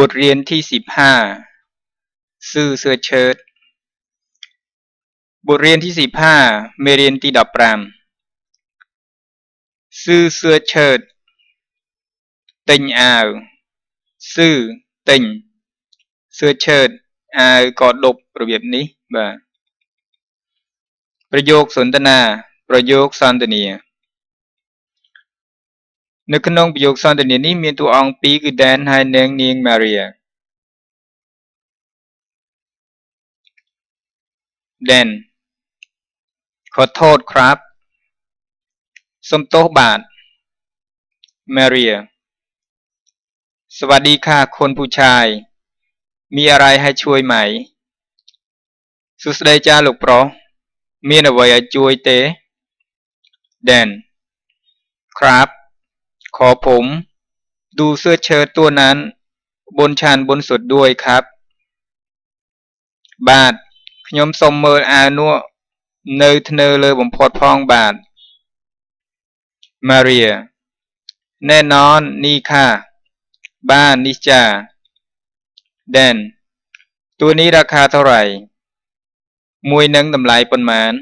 บทเรียนที่สิบห้าซื่อเสื้อเชิ้ตบทเรียนที่สิบห้าเมเรียนตีดับปรามซื่อเสื้อเชิ้ตเต็งอ่าวซื่อติงเสื้อเชิ้ตอ่ากอดดบประเบียบนี้บ่าประโยคสนทนา ประโยคสันตเนีย នៅក្នុងប្រយោគសន្ទនានេះមានតួអង្គពីរគឺ Dan ហើយនិងនាង Maria Dan ขอโทษครับសុំទោសបាទ Maria สวัสดีค่ะคนผู้ชาย มีอะไรให้ช่วยไหมសួស្តីចាលោកប្រុសមានអ្វីឲ្យជួយទេ Dan ครับ ขอผม ดูเสื้อเชิ้ตตัวนั้น บนชานบนสุดด้วยครับ បាទខ្ញុំសូមមើលអាវនោះនៅធ្នើលើបំផុតផងបាទ Maria แน่นอนนี่ค่ะ บ้านนิจา Dan ตัวนี้ราคาเท่าไหร่មួយនឹងតម្លៃប៉ុន្មាន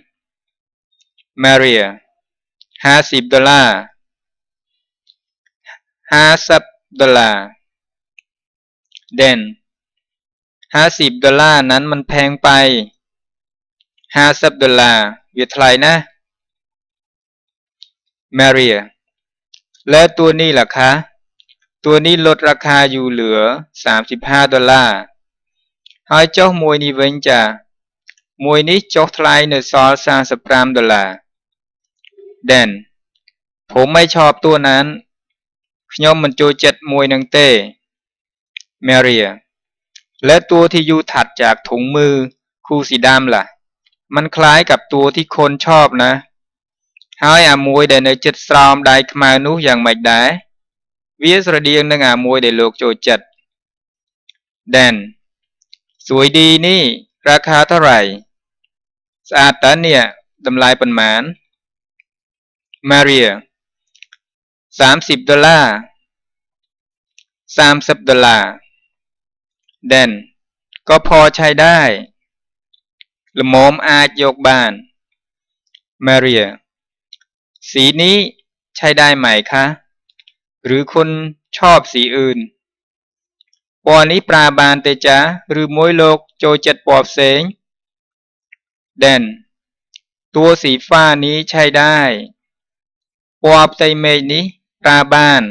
Maria 50ដុល្លារ 50ដុល្លារ Dan 50ដុល្លារนั้นมันแพงไป50ដុល្លារវាថ្លៃណាស់ Maria แล้วตัวนี้ล่ะคะ ตัวนี้ลดราคาอยู่เหลือ 35ดอลลาร์ហើយចុះមួយនេះវិញចាមួយនេះចុះថ្លៃនៅសល់45ដុល្លារ Dan ผมไม่ชอบตัวนั้น ខ្ញុំមិនចូលចិត្តមួយនឹងទេ Maria และตัวที่อยู่ถัดจากถุงมือคู่สีดำล่ะ มันคล้ายกับตัวที่คนชอบนะ ហើយអាមួយដែលនៅចិត្តស្រោមដៃខ្មៅនោះយ៉ាងម៉េចដែរវាស្រដៀងនឹងអាមួយដែលលោកចូលចិត្ត Dan สวยดีนี่ ราคาเท่าไหร่ ស្អាតតើเนี่ยតម្លៃប៉ុន្មាន Maria สามสิบดอลลาร์สามสิบดอลลาร์เดนก็พอใช้ได้ละมมอาจยกบ้านมาเรียสีนี้ใช้ได้ไหมคะ หรือคุณชอบสีอื่นปอนี้ปลาบานเตจ้าหรือมวยโลกโจเจ็ดปอบเสงเดนตัวสีฟ้านี้ใช้ได้ ปอบไตเมยนี้ ตาบ้าน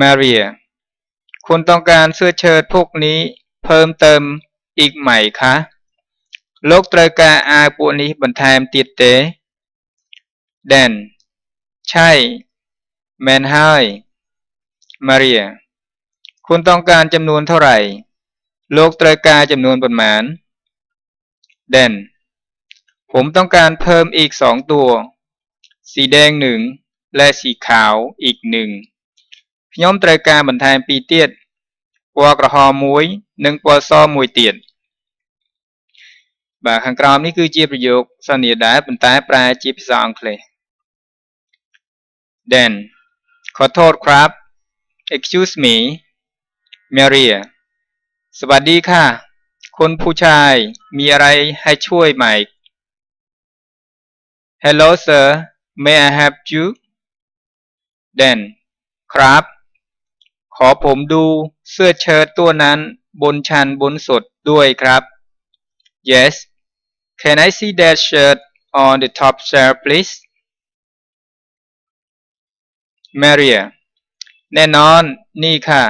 มาเรีย คุณต้องการเสื้อเชิ้ตพวกนี้เพิ่มเติมอีกไหมคะโลกตรกาอาปุนิบันทามติดเตแดน ใช่ แมนไฮมาเรีย คุณต้องการจำนวนเท่าไหร่ โลกตรกาจำนวนประมาณแดน ผมต้องการเพิ่มอีกสองตัว สีแดงหนึ่ง และสีขาวอีกหนึ่งខ្ញុំត្រូវការបន្ថែមពីរទៀតពណ៌ក្រហមមួយ និងពណ៌សមួយទៀតបាទខាងក្រោមនេះគឺជាប្រយោគសន្និដែរប៉ុន្តែប្រែជាភាសាអង់គ្លេស Dan ขอโทษครับ excuse me Maria สวัสดีค่ะ คุณผู้ชาย มีอะไรให้ช่วยไหม Hello sir may I help you Dan ครับ ขอผมดูเสื้อเชิ้ตตัวนั้นบนชั้นบนสุดด้วยครับ Yes can I see that shirt on the top shelf please Maria แน่นอนนี่ค่ะ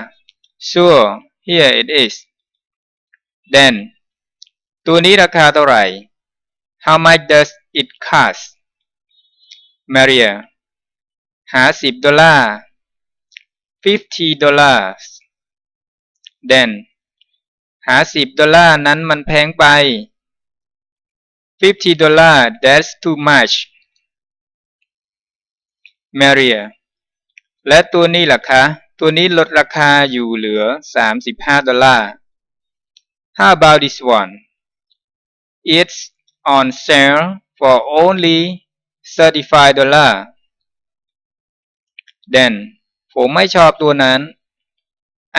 Sure here it is Then ตัวนี้ราคาเท่าไหร่ How much does it cost Maria หาสิบดอลลาร์ fifty dollars Then หาสิบดอลลาร์นั้นมันแพงไป fifty dollars that's too much Maria และตัวนี้ล่ะคะ ตัวนี้ลดราคาอยู่เหลือ 35 ดอลลาร์ How about this one It's on sale for only 35ดอลลาร์ Then ผมไม่ชอบตัวนั้น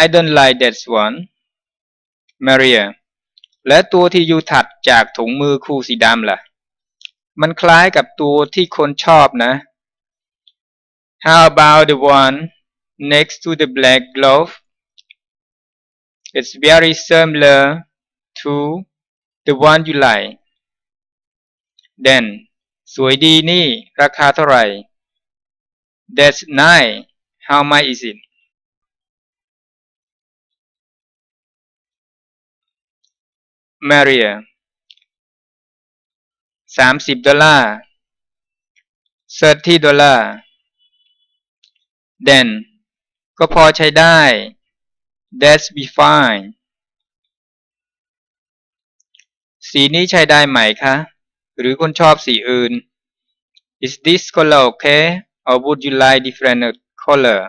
I don't like that one Maria และตัวที่อยู่ถัดจากถุงมือคู่สีดำละ่ะ มันคล้ายกับตัวที่คนชอบนะ How about the one next to the black glove It's very similar to the one you like Then สวยดีนี่ ราคาเท่าไหร่ That's nice How much is it Maria สามสิบดอลลาร์30ดอลลาร์ Then ก็พอใช้ได้ That's be fine สีนี้ใช้ได้ไหมคะ หรือคุณชอบสีอื่น Is this color okay or would you like different color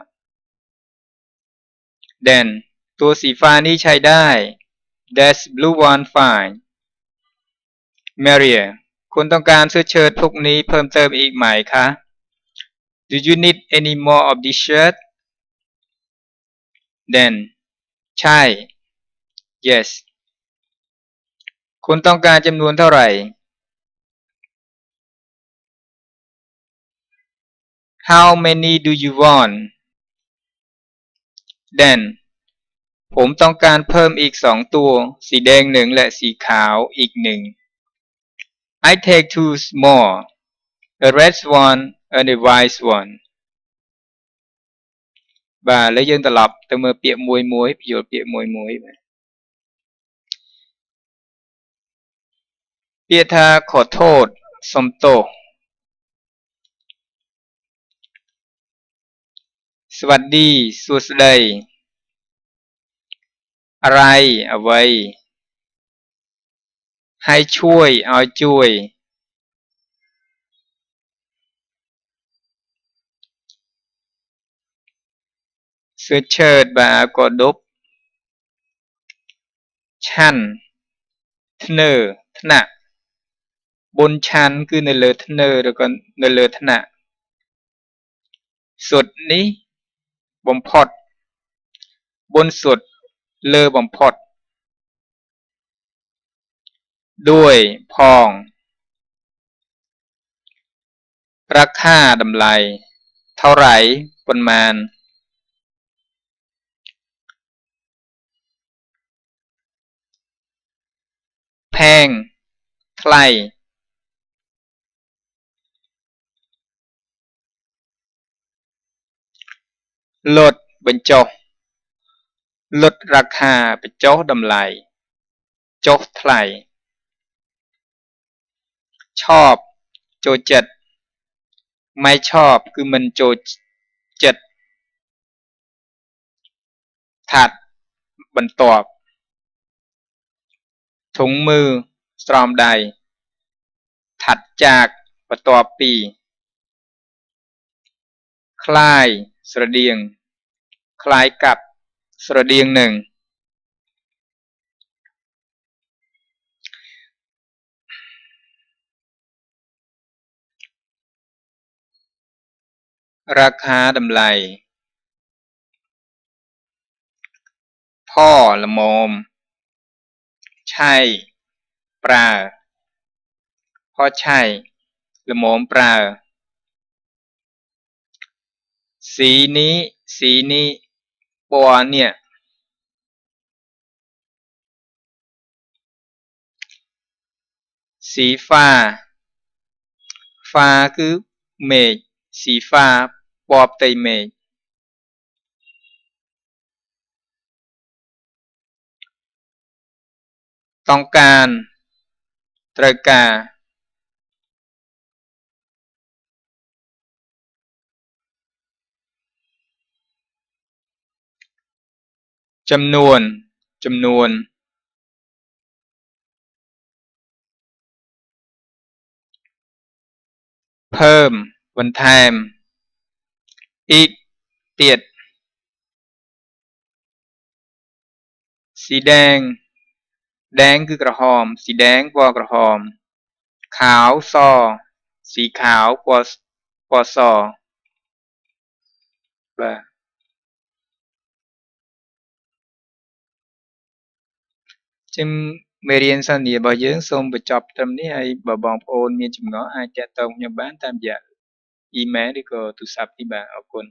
Then ตัวสีฟ้านี้ใช้ได้ That's blue one fine Maria คุณต้องการเสื้อเชิ้ตพวกนี้เพิ่มเติมอีกไหมคะ Do you need any more of this shirt Then ใช่ Yes คุณต้องการจำนวนเท่าไหร่ How many do you want Then ผมต้องการเพิ่มอีกสองตัว สีแดงหนึ่งและสีขาวอีกหนึ่ง I take two small a red one and a white one បាទឥឡូវយើងត្រឡប់ទៅមើលពាក្យមួយមួយពយល់ពាក្យមួយមួយបាទពាក្យថាខอโทษសុំទោស สวัสดีสุสดยอะไรเอาไว้ ให้ช่วยเอาช่วย เสื้อเชิดบากอดบชันทเนอร์ทนะบนชันคือในเลอทเนอร์แล้วก็ในเลอทนะสุดนี้ បំផុតបុណ្យសុទ្ធលើបំផុតด้วยផង ราคาតម្លៃเท่าไหร่ប៉ុន្មានแพงថ្លៃ លดបញ្ចុះលុតរាคาបញ្ចុះតម្លៃចុះថ្លៃชอบចូលចិត្តไม่ชอบគឺមិនចូលចិត្តថាត់បន្ទាប់ถุงมือស្រោមដៃถัดจากបន្ទាប់ពីคล้าย สระเดียง คล้ายกับสระเดียงหนึ่งราคาดำไลพ่อละโมม ใช่ ปลาพ่อใช่ละโมมปลา สีนี้ สีนี้ปอเนี่ย สีฟ้า ฟ้าคือเมฆสีฟ้า ปอบไตเมฆต้องการตรกา រូវការចំនួនចំនួនเพิ่มបន្ថែមอีกទៀតสีแดงแดงคือក្រហមสีแดงពណ៌ក្រហមขาวសสีขาวពណ៌ពណ៌សបាទ ចឹងមេរៀនសន្ទនារបស់យើងសូមបញ្ចប់ត្រឹមនេះហើយបើបងប្អូនមានចម្ងល់អាចតាក់ទងខ្ញុំបានតាមរយៈអ៊ីមែលឬក៏ទូរស័ព្ទនេះបាទអរគុណ